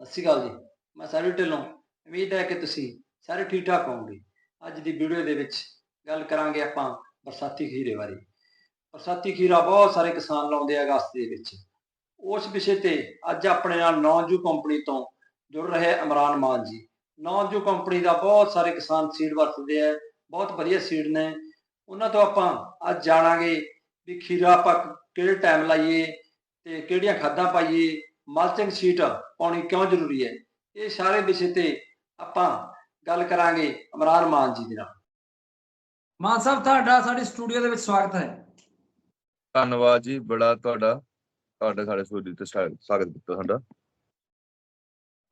ਸਤਿ ਸ਼੍ਰੀ ਅਕਾਲ ਜੀ। ਮੈਂ ਸਾਰੀ ਢਿੱਲੋਂ, ਉਮੀਦ ਹੈ ਕਿ ਤੁਸੀਂ ਸਾਰੇ ਠੀਕ ਠਾਕ ਹੋਵੋਗੇ। ਅੱਜ ਦੀ ਵੀਡੀਓ ਦੇ ਵਿੱਚ ਗੱਲ ਕਰਾਂਗੇ ਆਪਾਂ ਬਰਸਾਤੀ ਖੀਰੇ ਬਾਰੇ। ਬਰਸਾਤੀ ਖੀਰਾ ਬਹੁਤ ਸਾਰੇ ਕਿਸਾਨ ਲਾਉਂਦੇ ਆ ਅਗਸਤ ਦੇ ਵਿੱਚ। ਉਸ ਵਿਸ਼ੇ ਤੇ ਅੱਜ ਆਪਣੇ ਨਾਲ ਨੌਜੂ ਕੰਪਨੀ ਤੋਂ ਜੁੜ ਰਹੇ ਇਮਰਾਨ ਮਾਨ ਜੀ। ਨੌਜੂ ਕੰਪਨੀ ਦਾ ਬਹੁਤ ਸਾਰੇ ਕਿਸਾਨ ਸੀਡ ਵਰਤਦੇ ਆ, ਬਹੁਤ ਵਧੀਆ ਸੀਡ ਨੇ। ਉਹਨਾਂ ਤੋਂ ਆਪਾਂ ਅੱਜ ਜਾਣਾਂਗੇ ਵੀ ਖੀਰਾ ਆਪਾਂ ਕਿਹੜੇ ਟਾਈਮ ਲਾਈਏ ਤੇ ਕਿਹੜੀਆਂ ਖਾਦਾਂ ਪਾਈਏ ਮਲਚਿੰਗ ਸ਼ੀਟ ਪਾਉਣੀ ਕਿਉਂ ਜ਼ਰੂਰੀ ਹੈ? ਇਹ ਸਾਰੇ ਵਿਸ਼ੇ ਤੇ ਆਪਾਂ ਗੱਲ ਕਰਾਂਗੇ ਇਮਰਾਨ ਮਾਨ ਜੀ ਦੇ ਨਾਲ। ਮਾਨ ਸਾਹਿਬ ਤੁਹਾਡਾ ਸਾਡੇ ਸਟੂਡੀਓ ਦੇ ਵਿੱਚ ਸਵਾਗਤ ਹੈ। ਧੰਨਵਾਦ ਜੀ ਬੜਾ ਤੁਹਾਡਾ ਤੁਹਾਡੇ ਸਾਡੇ ਸਟੂਡੀਓ ਤੇ ਸਵਾ- ਸਵਾਗਤ ਕੀਤਾ ਤੁਹਾਡਾ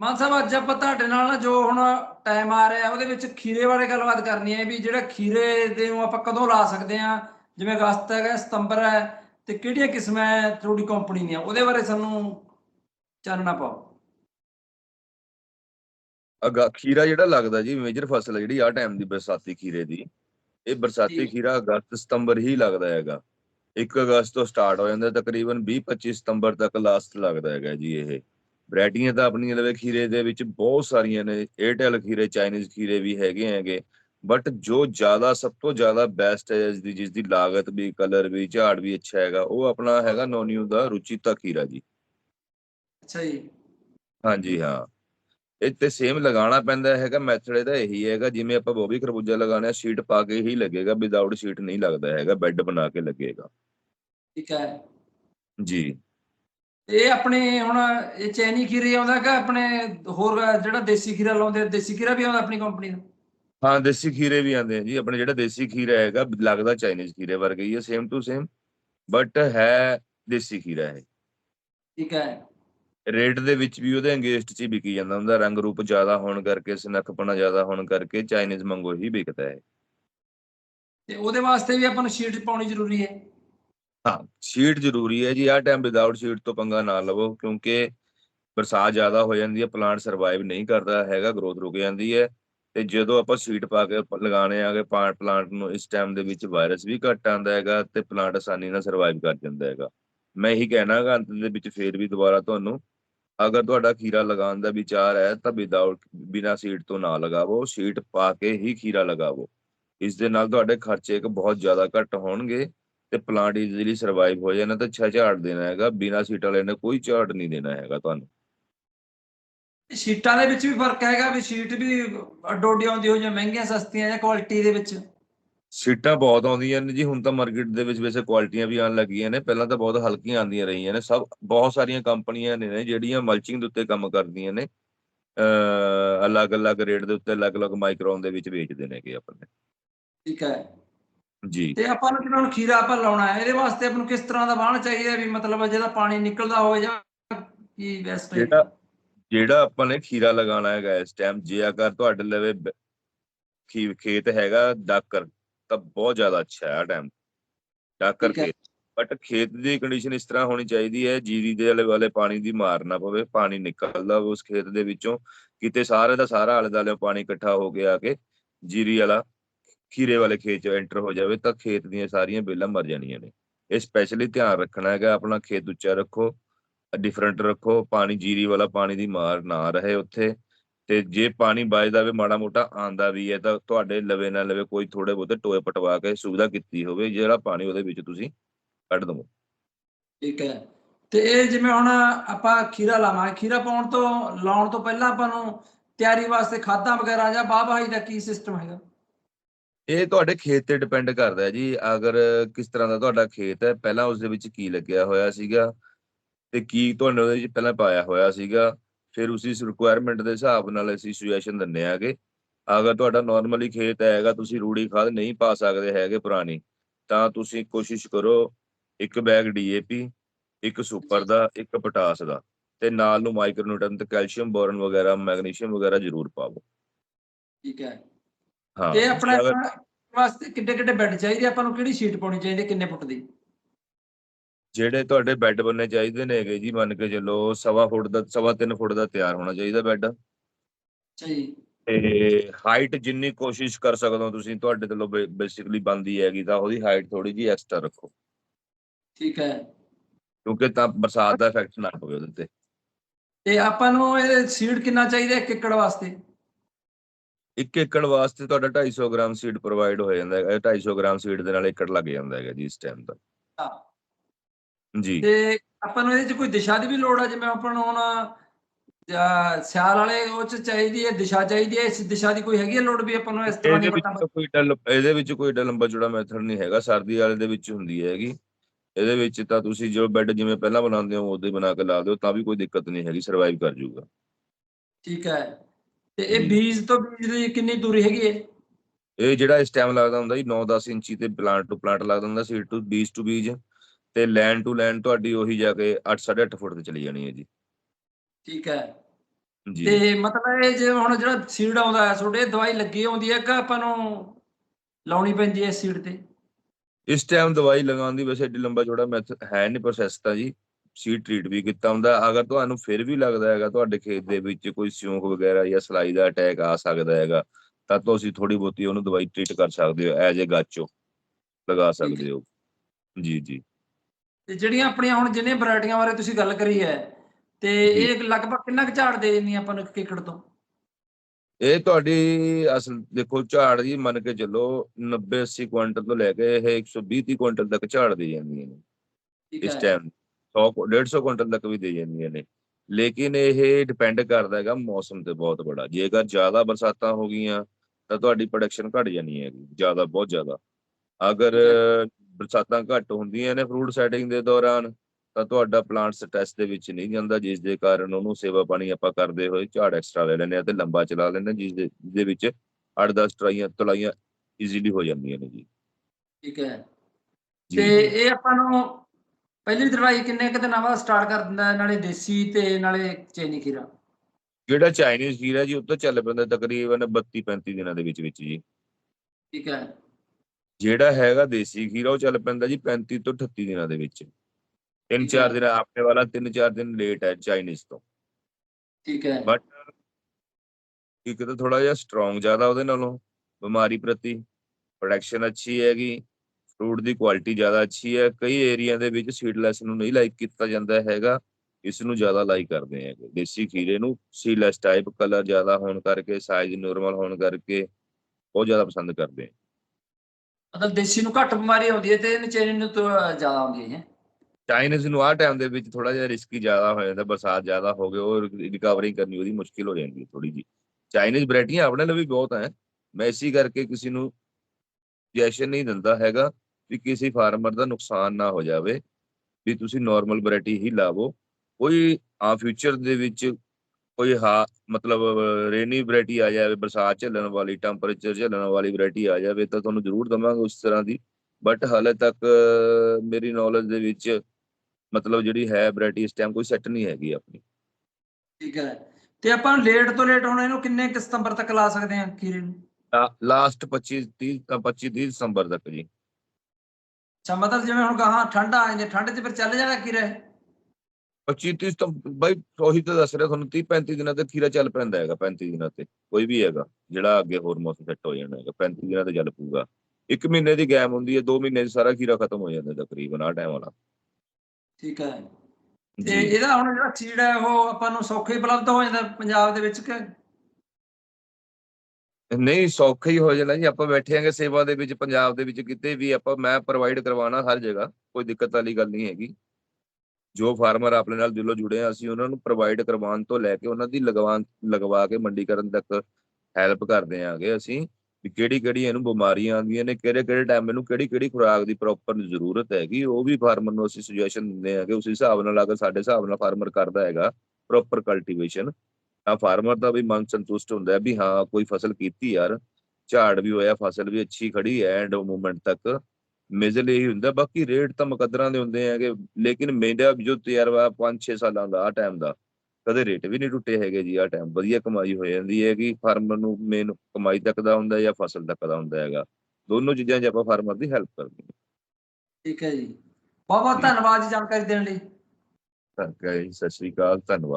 ਮਾਨ ਸਾਹਿਬ ਅੱਜ ਆਪਾਂ ਤੁਹਾਡੇ ਨਾਲ ਨਾ ਜੋ ਹੁਣ ਟਾਈਮ ਆ ਰਿਹਾ ਉਹਦੇ ਵਿੱਚ ਖੀਰੇ ਬਾਰੇ ਗੱਲਬਾਤ ਕਰਨੀ ਹੈ ਵੀ ਜਿਹੜਾ ਖੀਰੇ ਦੇ ਨੂੰ ਆਪਾਂ ਕਦੋਂ ਲਾ ਸਕਦੇ ਆ ਜਿਵੇਂ ਅਗਸਤ ਹੈਗਾ ਸਤੰਬਰ ਹੈ ਤੇ ਕਿਹੜੀਆਂ ਕਿਸਮਾਂ ਹੈ ਤੁਹਾਡੀ ਕੰਪਨੀ ਦੀਆਂ ਉਹਦੇ ਬਾਰੇ ਸਾਨੂੰ ਚਾਨਣਾ ਪਾਓ। ਅਗਾ ਖੀਰਾ ਜਿਹੜਾ ਲੱਗਦਾ ਜੀ ਮੇਜਰ ਫਸਲ ਹੈ ਜਿਹੜੀ ਆ ਟਾਈਮ ਦੀ ਬਰਸਾਤੀ ਖੀਰੇ ਦੀ ਇਹ ਬਰਸਾਤੀ। ਖੀਰਾ ਅਗਸਤ ਸਤੰਬਰ ਹੀ ਲੱਗਦਾ ਹੈਗਾ। 1 ਅਗਸਤ ਤੋਂ ਸਟਾਰਟ ਹੋ ਜਾਂਦਾ ਤਕਰੀਬਨ 20 25 ਸਤੰਬਰ ਤੱਕ ਲਾਸਟ ਲੱਗਦਾ ਹੈਗਾ ਜੀ ਇਹ। ਵੈਰਾਈਟੀਆਂ ਤਾਂ ਆਪਣੀਆਂ ਲਵੇ ਖੀਰੇ ਦੇ ਵਿੱਚ ਬਹੁਤ ਸਾਰੀਆਂ ਨੇ ਏਅਰਟੈਲ ਖੀਰੇ ਚਾਈਨੀਜ਼ ਖੀਰੇ ਵੀ ਹੈਗੇ ਹੈਗੇ ਬਟ ਜੋ ਜ਼ਿਆਦਾ ਸਭ ਤੋਂ ਜ਼ਿਆਦਾ ਬੈਸਟ ਹੈ ਜਿਸ ਦੀ ਜਿਸ ਦੀ ਲਾਗਤ ਵੀ ਕਲਰ ਵੀ ਝਾੜ ਵੀ ਅੱਛਾ ਹੈਗਾ ਉਹ ਆਪਣਾ ਹੈਗਾ ਨੋਨਿਊ ਦਾ ਰੁਚਿਤਾ ਖੀਰਾ ਜੀ। ਅੱਛਾ ਜੀ। ਹਾਂਜੀ ਹਾਂ। ਇਹ ਤੇ ਸੇਮ ਲਗਾਉਣਾ ਪੈਂਦਾ ਹੈਗਾ ਮੈਥਡ ਇਹਦਾ ਇਹੀ ਹੈਗਾ ਜਿਵੇਂ ਆਪਾਂ ਗੋਭੀ ਖਰਬੂਜਾ ਲਗਾਉਣਾ ਸ਼ੀਟ ਪਾ ਕੇ ਹੀ ਲੱਗੇਗਾ ਵਿਦਆਊਟ ਸ਼ੀਟ ਨਹੀਂ ਲੱਗਦਾ ਹੈਗਾ ਬੈੱਡ ਬਣਾ ਕੇ ਲੱਗੇਗਾ। ਠੀਕ ਹੈ। ਜੀ। ਇਹ ਆਪਣੇ ਹੁਣ ਇਹ ਚੈਨੀ ਖੀਰੇ ਆਉਂਦਾ ਕਿ ਆਪਣੇ ਹੋਰ ਜਿਹੜਾ ਦੇਸੀ ਖੀਰਾ ਲਾਉਂਦੇ ਆ, ਦੇਸੀ ਖੀਰਾ ਵੀ ਆਉਂਦਾ ਆਪਣੀ ਕੰਪਨੀ ਦਾ? ਹਾਂ ਦੇਸੀ ਖੀਰੇ ਵੀ ਆਉਂਦੇ ਆ ਜੀ ਆਪਣੇ ਜਿਹੜਾ ਦੇਸੀ ਖੀਰਾ ਹੈਗਾ ਲੱਗਦਾ ਚਾਈਨੀਜ਼ ਖੀਰੇ ਵਰਗਾ ਹੀ ਹੈ ਸੇਮ ਟੂ ਸੇਮ ਬਟ ਹੈ ਦੇਸੀ ਖੀਰਾ ਹੈ ਠੀਕ ਹੈ। ਰੇਟ ਦੇ ਵਿੱਚ ਵੀ ਉਹਦੇ ਅੰਗੇਸਟ 'ਚ ਹੀ ਵਿਕੀ ਜਾਂਦਾ ਹੁੰਦਾ ਰੰਗ ਰੂਪ ਜ਼ਿਆਦਾ ਹੋਣ ਕਰਕੇ ਸਨੱਖਪਣਾ ਜ਼ਿਆਦਾ ਹੋਣ ਕਰਕੇ ਚਾਈਨੀਜ਼ ਮੰਗੋ ਹੀ ਵਿਕਦਾ ਹੈ ਤੇ ਉਹਦੇ ਵਾਸਤੇ ਵੀ ਆਪਾਂ ਨੂੰ ਸ਼ੀਟ ਪਾਉਣੀ ਜ਼ਰੂਰੀ ਹੈ। ਹਾਂ ਸ਼ੀਟ ਜ਼ਰੂਰੀ ਹੈ ਜੀ ਆਹ ਟਾਈਮ ਵਿਦਆਊਟ ਸ਼ੀਟ ਤੋਂ ਪੰਗਾ ਨਾ ਲਵੋ ਕਿਉਂਕਿ ਬਰਸਾਤ ਜ਼ਿਆਦਾ ਹੋ ਜਾਂਦੀ ਹੈ ਪਲਾਂਟ ਸਰਵਾਈਵ ਨਹੀਂ ਕਰਦਾ ਹੈਗਾ ਗਰੋਥ ਰੁਕ ਜਾਂਦੀ ਹੈ ਤੇ ਜਦੋਂ ਆਪਾਂ ਸ਼ੀਟ ਪਾ ਕੇ ਲਗਾਉਣੇ ਆਗੇ ਪਲਾਂਟ ਨੂੰ ਇਸ ਟਾਈਮ ਦੇ ਵਿੱਚ ਵਾਇਰਸ ਵੀ ਘੱਟ ਆਉਂਦਾ ਹੈਗਾ ਤੇ ਪਲਾਂਟ ਆਸਾਨੀ ਨਾਲ ਸਰਵਾਈਵ ਕਰ ਜਾਂਦਾ ਹੈਗਾ। ਮੈਂ ਇਹੀ ਕਹਿਣਾਗਾ ਅੰਤ ਦੇ ਵਿੱਚ ਫੇਰ ਵੀ ਦੁਬਾਰਾ ਤੁਹਾਨੂੰ ਅਗਰ ਤੁਹਾਡਾ ਖੀਰਾ ਲਗਾਉਣ ਦਾ ਵਿਚਾਰ ਹੈ, ਤਾਂ ਵਿਦਆਊਟ ਬਿਨਾ ਸੀਟ ਤੋਂ ਨਾ ਲਗਾਵੋ ਸ਼ੀਟ ਪਾ ਕੇ ਹੀ ਖੀਰਾ ਲਗਾਵੋ। ਇਸ ਦੇ ਨਾਲ ਤੁਹਾਡੇ ਖਰਚੇ ਇੱਕ ਬਹੁਤ ਜ਼ਿਆਦਾ ਘੱਟ ਹੋਣਗੇ ਤੇ ਪਲਾਂਟ ਈਜ਼ੀਲੀ ਸਰਵਾਈਵ ਹੋ ਜਾਣਾ ਤਾਂ ਅੱਛਾ ਝਾੜ ਦੇਣਾ ਹੈਗਾ, ਬਿਨਾ ਸੀਟ ਵਾਲੇ ਨੇ ਕੋਈ ਝਾੜ ਨਹੀਂ ਦੇਣਾ ਹੈਗਾ ਤੁਹਾਨੂੰ। ਸ਼ੀਟਾਂ ਦੇ ਵਿੱਚ ਵੀ ਫ਼ਰਕ ਹੈਗਾ ਵੀ ਸ਼ੀਟ ਵੀ ਅੱਡੋ ਅੱਡੀ ਆਉਂਦੀ ਹੋ ਜਾਂ ਮਹਿੰਗੀਆਂ ਸਸਤੀਆਂ ਜਾਂ ਕੁਆਲਿਟੀ ਦੇ ਵਿੱਚ। ਸੀਟਾਂ ਬਹੁਤ ਆਉਂਦੀਆਂ ਨੇ ਜੀ ਹੁਣ ਤਾਂ ਮਾਰਕੀਟ ਦੇ ਵਿੱਚ ਵੈਸੇ ਕੁਆਲਿਟੀਆਂ ਵੀ ਆਉਣ ਲੱਗੀਆਂ ਨੇ ਪਹਿਲਾਂ ਤਾਂ ਬਹੁਤ ਹਲਕੀਆਂ ਆਉਂਦੀਆਂ ਰਹੀਆਂ ਨੇ ਸਭ ਬਹੁਤ ਸਾਰੀਆਂ ਕੰਪਨੀਆਂ ਨੇ ਜਿਹੜੀਆਂ ਮਲਚਿੰਗ ਦੇ ਉੱਤੇ ਕੰਮ ਕਰਦੀਆਂ ਨੇ ਅ ਅਲੱਗ-ਅਲੱਗ ਰੇਟ ਦੇ ਉੱਤੇ ਅਲੱਗ-ਅਲੱਗ ਮਾਈਕਰੋਨ ਦੇ ਵਿੱਚ ਵੇਚਦੇ ਨੇਗੇ ਆਪਣੇ। ਠੀਕ ਹੈ। ਜੀ। ਤੇ ਆਪਾਂ ਨੂੰ ਕਿਹਨਾਂ ਨੂੰ ਖੀਰਾ ਆਪਾਂ ਲਾਉਣਾ ਹੈ ਇਹਦੇ ਵਾਸਤੇ ਆਪਾਂ ਨੂੰ ਕਿਸ ਤਰ੍ਹਾਂ ਦਾ ਵਾਹਣ ਚਾਹੀਦਾ ਵੀ ਮਤਲਬ ਜਿਹਦਾ ਪਾਣੀ ਨਿਕਲਦਾ ਹੋਵੇ ਜਾਂ ਕੀ ਬੈਸਟ ਹੈ? ਜਿਹੜਾ ਜਿਹੜਾ ਆਪਾਂ ਨੇ ਖੀਰਾ ਲਗਾਉਣਾ ਹੈਗਾ ਇਸ ਟਾਈਮ ਜੇ ਅਗਰ ਤੁਹਾਡੇ ਲਵੇ ਖੇਤ ਹੈਗਾ ਡਾਕਰ ਤਾਂ ਬਹੁਤ ਜ਼ਿਆਦਾ ਅੱਛਾ ਹੈ ਟਾਈਮ ਡਾਕਰ ਠੀਕ ਹੈ। ਖੇਤ ਬਟ ਖੇਤ ਦੀ ਕੰਡੀਸ਼ਨ ਇਸ ਤਰ੍ਹਾਂ ਹੋਣੀ ਚਾਹੀਦੀ ਹੈ ਜੀਰੀ ਦੇ ਵਾਲੇ ਵਾਲੇ ਪਾਣੀ ਦੀ ਮਾਰ ਨਾ ਪਵੇ ਪਾਣੀ ਨਿਕਲਦਾ ਉਸ ਖੇਤ ਦੇ ਵਿੱਚੋਂ। ਕਿਤੇ ਸਾਰੇ ਦਾ ਸਾਰਾ ਆਲੇ ਦੁਆਲੇ ਪਾਣੀ ਇਕੱਠਾ ਹੋ ਕੇ ਆ ਕੇ ਜੀਰੀ ਵਾਲਾ ਖੀਰੇ ਵਾਲੇ ਖੇਤ 'ਚ ਐਂਟਰ ਹੋ ਜਾਵੇ ਤਾਂ ਖੇਤ ਦੀਆਂ ਸਾਰੀਆਂ ਬੇਲਾਂ ਮਰ ਜਾਣੀਆਂ ਨੇ। ਇਹ ਸਪੈਸ਼ਲੀ ਧਿਆਨ ਰੱਖਣਾ ਹੈਗਾ ਆਪਣਾ ਖੇਤ ਉੱਚਾ ਰੱਖੋ ਡਿਫਰੈਂਟ ਰੱਖੋ ਪਾਣੀ ਜੀਰੀ ਵਾਲਾ ਪਾਣੀ ਦੀ ਮਾਰ ਨਾ ਰਹੇ ਉੱਥੇ। ਤੇ ਜੇ ਪਾਣੀ ਵੱਜਦਾ ਵੀ ਮਾੜਾ ਮੋਟਾ ਆਂਦਾ ਵੀ ਹੈ ਤਾਂ ਤੁਹਾਡੇ ਲਵੇ ਨਾ ਲਵੇ ਕੋਈ ਥੋੜੇ ਬਹੁਤੇ ਟੋਏ ਪਟਵਾ ਕੇ ਸੁਵਿਧਾ ਕੀਤੀ ਹੋਵੇ ਜਿਹੜਾ ਪਾਣੀ ਉਹਦੇ ਵਿੱਚ ਤੁਸੀਂ ਕੱਢ ਦਵੋ। ਠੀਕ ਹੈ। ਤੇ ਇਹ ਜਿਵੇਂ ਹੁਣ ਆਪਾਂ ਖੀਰਾ ਲਾਵਾਂਗੇ ਖੀਰਾ ਪਾਉਣ ਤੋਂ ਲਾਉਣ ਤੋਂ ਪਹਿਲਾਂ ਆਪਾਂ ਨੂੰ ਤਿਆਰੀ ਵਾਸਤੇ ਖਾਦਾਂ ਵਗੈਰਾ ਜਾਂ ਬਾਹਬਾਹੀ ਦਾ ਕੀ ਸਿਸਟਮ ਹੈਗਾ? ਇਹ ਤੁਹਾਡੇ ਖੇਤ ਤੇ ਡਿਪੈਂਡ ਕਰਦਾ ਹੈ ਜੀ। ਅਗਰ ਕਿਸ ਤਰ੍ਹਾਂ ਦਾ ਤੁਹਾਡਾ ਖੇਤ ਹੈ ਪਹਿਲਾਂ ਉਸ ਦੇ ਵਿੱਚ ਕੀ ਲੱਗਿਆ ਹੋਇਆ ਸੀਗਾ ਤੇ ਕੀ ਤੁਹਾਨੂੰ ਉਹਦੇ ਵਿੱਚ ਪਹਿਲਾਂ ਪਾਇਆ ਹੋਇਆ ਸੀਗਾ। ਫਿਰ ਉਸੇ ਰਿਕੁਆਇਰਮੈਂਟ ਦੇ ਹਿਸਾਬ ਨਾਲ ਅਸੀਂ ਸੁਜੈਸ਼ਨ ਦਿੰਨੇ ਆਗੇ ਅਗਰ ਤੁਹਾਡਾ ਨਾਰਮਲੀ ਖੇਤ ਹੈਗਾ ਤੁਸੀਂ ਰੂੜੀ ਖਾਦ ਨਹੀਂ ਪਾ ਸਕਦੇ ਹੈਗੇ ਪੁਰਾਣੀ ਤਾਂ ਤੁਸੀਂ ਕੋਸ਼ਿਸ਼ ਕਰੋ ਇੱਕ ਬੈਗ ਡੀਏਪੀ ਇੱਕ ਸੁਪਰ ਦਾ ਇੱਕ ਪੋਟਾਸ ਦਾ ਤੇ ਨਾਲ ਨੂੰ ਮਾਈਕਰੋਨਿਊਟਨ ਤੇ ਕੈਲਸ਼ੀਅਮ ਬੋਰਨ ਵਗੈਰਾ ਮੈਗਨੀਸ਼ੀਅਮ ਵਗੈਰਾ ਜ਼ਰੂਰ ਪਾਵੋ। ਠੀਕ ਹੈ। ਹਾਂ ਤੇ ਆਪਣਾ ਵਾਸਤੇ ਕਿੱਡੇ ਕਿੱਡੇ ਬੈੱਡ ਚਾਹੀਦੇ? ਆਪਾਂ ਨੂੰ ਕਿਹੜੀ ਸ਼ੀਟ ਪਾਉਣੀ ਚਾਹੀਦੀ? ਕਿੰਨੇ ਫੁੱਟ ਦੀ? ਜਿਹੜੇ ਤੁਹਾਡੇ ਬੈੱਡ ਬੰਨੇ ਚਾਹੀਦੇ ਨੇ ਹੈਗੇ ਜੀ ਮੰਨ ਕੇ ਚੱਲੋ ਸਵਾ ਫੁੱਟ ਦਾ ਸਵਾ ਤਿੰਨ ਫੁੱਟ ਦਾ ਤਿਆਰ ਹੋਣਾ ਚਾਹੀਦਾ ਬੈੱਡ ਜੀ ਤੇ ਹਾਈਟ ਜਿੰਨੀ ਕੋਸ਼ਿਸ਼ ਕਰ ਸਕਦੇ ਹੋ ਤੁਸੀਂ ਤੁਹਾਡੇ ਤੋਂ ਬੇਸਿਕਲੀ ਬੰਦੀ ਹੈਗੀ ਤਾਂ ਉਹਦੀ ਹਾਈਟ ਥੋੜੀ ਜੀ ਐਕਸਟਰਾ ਰੱਖੋ। ਠੀਕ ਹੈ। ਕਿਉਂਕਿ ਤਾਂ ਬਰਸਾਤ ਦਾ ਇਫੈਕਟ ਨਾ ਪਵੇ ਉਹਦੇ ਤੇ। ਤੇ ਆਪਾਂ ਨੂੰ ਇਹ ਸੀਡ ਕਿੰਨਾ ਚਾਹੀਦਾ ਇੱਕ ਏਕੜ ਵਾਸਤੇ? 1 ਏਕੜ ਵਾਸਤੇ ਤੁਹਾਡਾ 250 ਗ੍ਰਾਮ ਸੀਡ ਪ੍ਰੋਵਾਈਡ ਹੋ ਜਾਂਦਾ ਹੈਗਾ 250 ਗ੍ਰਾਮ ਸੀਡ ਦੇ ਨਾਲ ਏਕੜ ਲੱਗ ਜਾਂਦਾ ਹੈਗਾ ਜੀ ਇਸ ਟਾਈਮ ਦਾ ਜੀ। ਤੇ ਆਪਾਂ ਨੂੰ ਇਹਦੇ ਚ ਕੋਈ ਦਿਸ਼ਾ ਦੀ ਵੀ ਲੋੜ ਆ ਜਿਵੇਂ ਆਪਾਂ ਨੂੰ ਹੁਣ ਸਿਆਲ ਵਾਲੇ ਉਹ ਚ ਚਾਹੀਦੀ ਹੈ ਦਿਸ਼ਾ ਚਾਹੀਦੀ ਹੈ ਇਸ ਦਿਸ਼ਾ ਦੀ ਕੋਈ ਹੈਗੀ ਹੈ ਲੋੜ ਵੀ ਆਪਾਂ ਨੂੰ ਇਸ ਤਰ੍ਹਾਂ ਦੀ ਇਹਦੇ ਵਿੱਚ ਵੱਟਾਂ ਤਾਂ ਕੋਈ ਏਡਾ ਲ- ਇਹਦੇ ਵਿੱਚ ਕੋਈ ਏਡਾ ਲੰਬਾ ਚੌੜਾ ਮੈਥਡ ਨਹੀਂ ਹੈਗਾ ਸਰਦੀ ਵਾਲੇ ਦੇ ਵਿੱਚ ਹੁੰਦੀ ਹੈਗੀ। ਇਹਦੇ ਵਿੱਚ ਤਾਂ ਤੁਸੀਂ ਜੋ ਬੈੱਡ ਜਿਵੇਂ ਪਹਿਲਾਂ ਬਣਾਉਂਦੇ ਹੋ ਉਦੋਂ ਬਣਾ ਕੇ ਲਾ ਦਿਓ ਤਾਂ ਵੀ ਕੋਈ ਦਿੱਕਤ ਨਹੀਂ ਹੈਗੀ ਸਰਵਾਈਵ ਕਰ ਜਾਊਗਾ। ਠੀਕ ਹੈ। ਤੇ ਇਹ। ਬੀਜ ਤੋਂ ਬੀਜ ਦੀ ਕਿੰਨੀ ਦੂਰੀ ਹੈਗੀ ਹੈ? ਇਹ ਜਿਹੜਾ ਇਸ ਟਾਈਮ ਲੱਗਦਾ ਹੁੰਦਾ ਜੀ 9-10 ਇੰਚੀ ਤੇ ਪਲਾਂਟ ਟੂ ਪਲਾਂਟ ਲੱਗਦਾ ਹੁੰਦਾ ਸੀਡ ਟੂ ਬੀਜ ਟੂ ਬੀਜ। ਤੇ ਲੈਂਡ ਟੂ ਲੈਂਡ ਤੁਹਾਡੀ ਉਹੀ ਜਾ ਕੇ 8-8.5 ਫੁੱਟ ਤੇ ਚਲੀ ਜਾਣੀ ਹੈ ਜੀ। ਠੀਕ ਹੈ। ਜੀ। ਤੇ ਮਤਲਬ ਇਹ ਜੇ ਹੁਣ ਜਿਹੜਾ ਸੀਡ ਆਉਂਦਾ ਹੈ ਤੁਹਾਡੇ ਦਵਾਈ ਲੱਗੀ ਆਉਂਦੀ ਹੈ ਕਿ ਆਪਾਂ ਨੂੰ ਲਾਉਣੀ ਪੈਂਦੀ ਹੈ ਸੀਡ ਤੇ? ਇਸ ਟਾਈਮ ਦਵਾਈ ਲਗਾਉਣ ਦੀ ਵੈਸੇ ਏਡੀ ਲੰਬਾ ਚੌੜਾ ਮੈਥਡ ਹੈ ਨਹੀਂ ਪ੍ਰੋਸੈਸ ਤਾਂ ਜੀ। ਸੀਡ ਟ੍ਰੀਟ ਵੀ ਕੀਤਾ ਹੁੰਦਾ। ਅਗਰ ਤੁਹਾਨੂੰ ਫਿਰ ਵੀ ਲੱਗਦਾ ਹੈਗਾ ਤੁਹਾਡੇ ਖੇਤ ਦੇ ਵਿੱਚ ਕੋਈ ਸਿਉਂਕ ਵਗੈਰਾ ਜਾਂ ਸਲਾਈ ਦਾ ਅਟੈਕ ਆ ਸਕਦਾ ਹੈਗਾ ਤਾਂ ਤੁਸੀਂ ਥੋੜੀ ਬਹੁਤੀ ਉਹਨੂੰ ਦਵਾਈ ਟ੍ਰੀਟ ਕਰ ਸਕਦੇ ਹੋ। ਐਜ਼ ਏ ਗਾਚੋ ਲਗਾ ਸਕਦੇ ਹੋ। ਜੀ ਜੀ। ਤੇ ਜਿਹੜੀਆਂ ਆਪਣੀਆਂ ਹੁਣ ਜਿੰਨੇ ਵੈਰਾਈਟੀਆਂ ਬਾਰੇ ਤੁਸੀਂ ਗੱਲ ਕਰੀ ਹੈ ਤੇ। ਇਹ ਲਗਭਗ ਕਿੰਨਾ ਕੁ ਝਾੜ ਦੇ ਦਿੰਦੀ ਆਪਾਂ ਨੂੰ ਇੱਕ ਏਕੜ ਤੋਂ? ਇਹ ਤੁਹਾਡੀ ਅਸਲ ਦੇਖੋ ਝਾੜ ਜੀ ਮੰਨ ਕੇ ਚੱਲੋ 90 80 ਕੁਇੰਟਲ ਤੋਂ ਲੈ ਕੇ ਇਹ 120 30 ਕੁਇੰਟਲ ਤੱਕ ਝਾੜ ਦੇ ਜਾਂਦੀਆਂ ਨੇ। ਇਸ ਟਾਈਮ 100 ਕੁ- 150 ਕੁਇੰਟਲ ਤੱਕ ਵੀ ਦੇ ਜਾਂਦੀਆਂ ਨੇ। ਲੇਕਿਨ ਇਹ ਡਿਪੈਂਡ ਕਰਦਾ ਹੈਗਾ ਮੌਸਮ ਤੇ ਬਹੁਤ ਬੜਾ। ਜੇਕਰ ਜ਼ਿਆਦਾ ਬਰਸਾਤਾਂ ਹੋ ਗਈਆਂ ਤਾਂ ਤੁਹਾਡੀ ਪ੍ਰੋਡਕਸ਼ਨ ਘਟ ਜਾਣੀ ਹੈਗੀ ਜ਼ਿਆਦਾ ਬਹੁਤ ਜ਼ਿਆਦਾ। ਅਗਰ ਬਰਸਾਤਾਂ ਘੱਟ ਹੁੰਦੀਆਂ ਨੇ ਫਰੂਟ ਸੈਟਿੰਗ ਦੇ ਦੌਰਾਨ ਤਾਂ ਤੁਹਾਡਾ ਪਲਾਂਟ ਸਟ੍ਰੈਸ ਦੇ ਵਿੱਚ ਨਹੀਂ ਜਾਂਦਾ ਜਿਸ ਦੇ ਕਾਰਨ ਉਹਨੂੰ ਸੇਵਾ ਪਾਣੀ ਆਪਾਂ ਕਰਦੇ ਹੋਏ ਝਾੜ ਐਕਸਟਰਾ ਲੈ ਲੈਂਦੇ ਆ ਤੇ ਲੰਬਾ ਚਲਾ ਲੈਂਦੇ ਜਿਸ ਦੇ ਜਿਹਦੇ ਵਿੱਚ 8-10 ਟਰਾਈਆਂ ਤਲਾਈਆਂ ਈਜ਼ੀਲੀ ਹੋ ਜਾਂਦੀਆਂ ਨੇ ਜੀ ਠੀਕ ਹੈ ਤੇ। ਇਹ ਆਪਾਂ ਨੂੰ ਪਹਿਲੀ ਦਵਾਈ ਕਿੰਨੇ ਕੁ ਦਿਨਾਂ ਬਾਅਦ ਸਟਾਰਟ ਕਰ ਦਿੰਦਾ? ਨਾਲੇ ਦੇਸੀ ਤੇ ਨਾਲੇ ਚੈਨੀ ਖੀਰਾ ਜਿਹੜਾ ਚਾਈਨੀਜ਼ ਖੀਰਾ ਜੀ ਉਹ ਤਾਂ ਚੱਲ ਪੈਂਦਾ ਤਕਰੀਬਨ 32 35 ਦਿਨਾਂ ਦੇ ਵਿੱਚ ਵਿੱਚ ਜੀ ਠੀਕ ਹੈ ਜਿਹੜਾ ਹੈਗਾ ਦੇਸੀ ਖੀਰਾ ਉਹ ਚੱਲ ਪੈਂਦਾ ਜੀ 35 ਤੋਂ 38 ਦਿਨਾਂ ਦੇ ਵਿੱਚ। ਤਿੰਨ ਚਾਰ। ਦਿਨ ਆਪਣੇ ਵਾਲਾ ਤਿੰਨ ਚਾਰ ਦਿਨ ਲੇਟ ਹੈ ਚਾਈਨੀਜ਼ ਤੋਂ। ਠੀਕ ਹੈ। ਬਟ ਇੱਕ ਤਾਂ ਥੋੜਾ ਜਿਹਾ ਸਟਰੋਂਗ ਜ਼ਿਆਦਾ ਉਹਦੇ ਨਾਲੋਂ ਬਿਮਾਰੀ ਪ੍ਰਤੀ ਪ੍ਰੋਡਕਸ਼ਨ ਅੱਛੀ ਹੈਗੀ ਫਰੂਟ ਦੀ ਕੁਆਲਿਟੀ ਜ਼ਿਆਦਾ ਅੱਛੀ ਹੈ। ਕਈ ਏਰੀਆ ਦੇ ਵਿੱਚ ਸੀਡਲੈਸ ਨੂੰ ਨਹੀਂ ਲਾਈਕ ਕੀਤਾ ਜਾਂਦਾ ਹੈਗਾ ਇਸ ਨੂੰ ਜ਼ਿਆਦਾ ਲਾਈਕ ਕਰਦੇ ਹੈਗੇ। ਦੇਸੀ ਖੀਰੇ ਨੂੰ ਸੀਡਲੈਸ ਟਾਈਪ ਕਲਰ ਜ਼ਿਆਦਾ ਹੋਣ ਕਰਕੇ ਸਾਈਜ਼ ਨਾਰਮਲ ਹੋਣ ਕਰਕੇ ਬਹੁਤ ਜ਼ਿਆਦਾ ਪਸੰਦ ਕਰਦੇ ਹੈ ਮਤਲਬ ਦੇਸੀ ਨੂੰ ਘੱਟ ਬਿਮਾਰੀ ਆਉਂਦੀ ਹੈ ਤੇ ਇਹਨੂੰ ਚੈਨੀ ਨੂੰ ਤਾਂ ਜ਼ਿਆਦਾ ਆਉਂਦੀ ਹੈ ਚਾਈਨੀਜ਼ ਨੂੰ ਆਹ ਟਾਈਮ ਦੇ ਵਿੱਚ ਥੋੜਾ ਜਿਹਾ ਰਿਸਕੀ ਜ਼ਿਆਦਾ ਹੋ ਜਾਂਦਾ, ਬਰਸਾਤ ਜ਼ਿਆਦਾ ਹੋ ਗਏ ਉਹ ਰਿਕਵਰਿੰਗ ਕਰਨੀ ਉਹਦੀ ਮੁਸ਼ਕਿਲ ਹੋ ਜਾਂਦੀ ਥੋੜੀ ਜੀ ਚਾਈਨੀਜ਼ ਵੈਰਾਈਟੀਆਂ ਆਪਣੇ ਲਈ ਵੀ ਬਹੁਤ ਹੈ, ਮੈਂ ਇਸੇ ਕਰਕੇ ਕਿਸੇ ਨੂੰ ਸੁਜੈਸ਼ਨ ਨਹੀਂ ਦਿੰਦਾ ਹੈਗਾ ਵੀ ਕਿਸੇ ਫਾਰਮਰ ਦਾ ਨੁਕਸਾਨ ਨਾ ਹੋ ਜਾਵੇ, ਵੀ ਤੁਸੀਂ ਨਾਰਮਲ ਵੈਰਾਈਟੀ ਹੀ ਲਾਵੋ। ਕੋਈ ਆ ਫਿਊਚਰ ਦੇ ਵਿੱਚ ਕੋਈ ਹਾ ਮਤਲਬ ਰੇਨੀ ਵੈਰਾਈਟੀ ਆ ਜਾਵੇ ਬਰਸਾਤ ਝੱਲਣ ਵਾਲੀ ਟੈਂਪਰੇਚਰ ਝੱਲਣ ਵਾਲੀ ਵੈਰਾਈਟੀ ਆ ਜਾਵੇ ਤਾਂ ਤੁਹਾਨੂੰ ਜ਼ਰੂਰ ਦਵਾਂਗੇ ਉਸ ਤਰ੍ਹਾਂ ਦੀ। ਬਟ ਹਾਲੇ ਤੱਕ ਮੇਰੀ ਨੌਲੇਜ ਦੇ ਵਿੱਚ ਮਤਲਬ ਜਿਹੜੀ ਹੈ ਵੈਰਾਈਟੀ ਇਸ ਟਾਈਮ ਕੋਈ ਸੈੱਟ ਨਹੀਂ ਹੈਗੀ ਆਪਣੀ। ਠੀਕ ਹੈ। ਤੇ ਆਪਾਂ ਲੇਟ ਤੋਂ ਲੇਟ ਹੁਣ ਇਹਨੂੰ ਕਿੰਨੇ ਕੁ ਸਤੰਬਰ ਤੱਕ ਲਾ ਸਕਦੇ ਹਾਂ ਖੀਰੇ ਨੂੰ? ਲਾਸਟ 25 30 25 30 ਦਸੰਬਰ ਤੱਕ ਜੀ। ਅੱਛਾ ਮਤਲਬ ਜਿਵੇਂ ਹੁਣ ਗਾਹਾਂ ਠੰਡ ਆ ਜਾਂਦੀ ਠੰਡ 'ਚ ਫਿਰ ਚੱਲ ਜਾਣਾ ਖੀਰਾ? 25 30 ਤਾਂ ਬਾਈ ਉਹੀ ਤਾਂ ਦੱਸ ਰਿਹਾ ਤੁਹਾਨੂੰ 30 35 ਦਿਨਾਂ ਤੇ ਖੀਰਾ ਚੱਲ ਪੈਂਦਾ ਹੈਗਾ 35 ਦਿਨਾਂ ਤੇ ਕੋਈ ਵੀ ਹੈਗਾ ਜਿਹੜਾ ਅੱਗੇ ਹੋਰ ਮੌਸਮ ਸੈੱਟ ਹੋ ਜਾਣਾ ਹੈਗਾ 35 ਦਿਨਾਂ ਤੇ ਚੱਲ ਪੂਗਾ ਇੱਕ ਮਹੀਨੇ ਦੀ ਗੈਮ ਹੁੰਦੀ ਹੈ 2 ਮਹੀਨੇ 'ਚ ਸਾਰਾ ਖੀਰਾ ਖਤਮ ਹੋ ਜਾਂਦਾ ਤਕਰੀਬਨ ਆ ਟਾਈਮ ਵਾਲਾ। ਠੀਕ ਹੈ। ਤੇ ਇਹਦਾ ਹੁਣ ਜਿਹੜਾ ਸੀਡ ਹੈ ਉਹ ਆਪਾਂ ਨੂੰ ਸੌਖੇ ਹੀ ਉਪਲਬਧ ਹੋ ਜਾਂਦਾ ਪੰਜਾਬ ਦੇ ਵਿੱਚ ਕਿ? ਨਹੀਂ ਸੌਖਾ ਹੀ ਹੋ ਜਾਣਾ ਜੀ ਆਪਾਂ ਬੈਠੇ ਆਂਗੇ ਸੇਵਾ ਦੇ ਵਿੱਚ ਪੰਜਾਬ ਦੇ ਵਿੱਚ ਕਿਤੇ ਵੀ ਆਪਾਂ ਮੈਂ ਪ੍ਰੋਵਾਈਡ ਕਰਵਾਉਣਾ ਹਰ ਜਗ੍ਹਾ ਕੋਈ ਦਿੱਕਤ ਵਾਲੀ ਗੱਲ ਨਹੀਂ ਹੈਗੀ। ਜੋ ਫਾਰਮਰ ਆਪਣੇ ਨਾਲ ਦਿਲੋਂ ਜੁੜੇ ਆ ਅਸੀਂ ਉਹਨਾਂ ਨੂੰ ਪ੍ਰੋਵਾਈਡ ਕਰਵਾਉਣ ਤੋਂ ਲੈ ਕੇ ਉਹਨਾਂ ਦੀ ਲਗਵਾਉਣ, ਲਗਵਾ ਕੇ ਮੰਡੀਕਰਨ ਤੱਕ ਹੈਲਪ ਕਰਦੇ ਆਂਗੇ ਅਸੀਂ, ਵੀ ਕਿਹੜੀ ਕਿਹੜੀ ਇਹਨੂੰ ਬਿਮਾਰੀਆਂ ਆਉਂਦੀਆਂ ਨੇ ਕਿਹੜੇ ਕਿਹੜੇ ਟਾਈਮ ਇਹਨੂੰ ਕਿਹੜੀ ਕਿਹੜੀ ਖੁਰਾਕ ਦੀ ਪ੍ਰੋਪਰ ਜ਼ਰੂਰਤ ਹੈਗੀ, ਉਹ ਵੀ ਫਾਰਮਰ ਨੂੰ ਅਸੀਂ ਸੁਜੈਸ਼ਨ ਦਿੰਦੇ ਆਂਗੇ ਉਸ ਹਿਸਾਬ ਨਾਲ ਅਗਰ ਸਾਡੇ ਹਿਸਾਬ ਨਾਲ ਫਾਰਮਰ ਕਰਦਾ ਹੈਗਾ ਪ੍ਰੋਪਰ ਕਲਟੀਵੇਸ਼ਨ ਤਾਂ ਫਾਰਮਰ ਦਾ ਵੀ ਮਨ ਸੰਤੁਸ਼ਟ ਹੁੰਦਾ ਹੈ ਵੀ ਹਾਂ, ਕੋਈ ਫਸਲ ਕੀਤੀ ਯਾਰ, ਝਾੜ ਵੀ ਹੋਇਆ, ਫਸਲ ਵੀ ਅੱਛੀ ਖੜੀ ਹੈ ਐਂਡ ਮੂਵਮੈਂਟ ਤੱਕ। ਮੇਜਰ ਇਹੀ ਹੁੰਦਾ ਬਾਕੀ ਰੇਟ ਤਾਂ ਮੁਕੱਦਰਾਂ ਦੇ ਹੁੰਦੇ ਹੈਗੇ ਲੇਕਿਨ ਮੇਰਾ ਜੋ ਤਜਰਬਾ 5-6 ਸਾਲਾਂ ਦਾ ਆ ਟਾਈਮ ਦਾ ਕਦੇ ਰੇਟ ਵੀ ਨਹੀਂ ਟੁੱਟੇ ਹੈਗੇ ਜੀ ਆ ਟਾਈਮ ਵਧੀਆ ਕਮਾਈ ਹੋ ਜਾਂਦੀ ਹੈ ਕਿ ਫਾਰਮਰ ਨੂੰ ਮੇਨ ਕਮਾਈ ਤੱਕ ਦਾ ਹੁੰਦਾ ਜਾਂ ਫਸਲ ਤੱਕ ਦਾ ਹੁੰਦਾ ਹੈਗਾ ਦੋਨੋਂ ਚੀਜ਼ਾਂ 'ਚ ਆਪਾਂ ਫਾਰਮਰ ਦੀ ਹੈਲਪ ਕਰਦੇ ਹਾਂ ਠੀਕ ਹੈ ਜੀ ਬਹੁਤ ਬਹੁਤ। ਧੰਨਵਾਦ ਜੀ ਜਾਣਕਾਰੀ ਦੇਣ ਲਈ ਧੰਨਵਾਦ ਸਤਿ ਸ਼੍ਰੀ ਅਕਾਲ ਧੰਨਵਾਦ